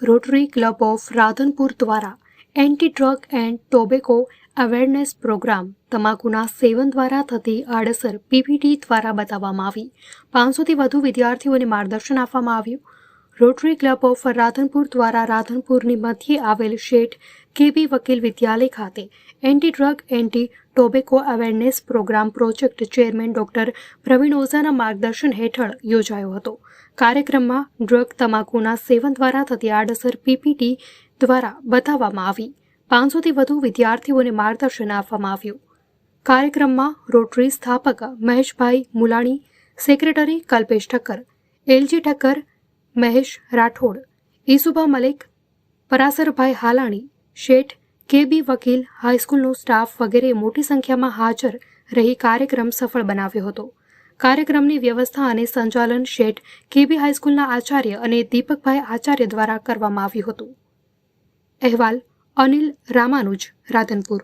Rotary club of Radhanpur દ્વારા anti drug and tobacco awareness programme તમાકુના સેવન દ્વારા થતી આડઅસર પીપીટી દ્વારા બતાવવામાં આવી. પાંચસોથી વધુ વિદ્યાર્થીઓને માર્ગદર્શન આપવામાં આવ્યું. રોટરી ક્લબ ઓફ રાધનપુર દ્વારા રાધનપુરની મધ્યે આવેલ શેઠ કેબી વકીલ વિદ્યાલય ખાતે anti drug anti tobacco awareness programme project chairman doctor Pravin ઓઝાના માર્ગદર્શન હેઠળ યોજાયો હતો. કાર્યક્રમમાં ડ્રગ તમાકુના સેવન દ્વારા થતી આડઅસર પીપીટી દ્વારા બતાવવામાં આવી. પાંચસોથી વધુ વિદ્યાર્થીઓને માર્ગદર્શન આપવામાં આવ્યું. કાર્યક્રમમાં રોટરી સ્થાપક Maheshbhai Mulani, secretary Kalpesh Thakkar, LG Thakkar, Mahesh Rathod Isubha Malik, Parasarbhai Halani, Sheth KB Vakil, હાઈસ્કૂલનો staff વગેરે મોટી સંખ્યામાં હાજર રહી કાર્યક્રમ સફળ બનાવ્યો હતો. કાર્યક્રમની વ્યવસ્થા અને સંચાલન શેઠ કેબી હાઈસ્કૂલના આચાર્ય અને દીપકભાઈ આચાર્ય દ્વારા કરવામાં આવ્યું હતું. અહેવાલ અનિલ રામાનુજ, રાધનપુર.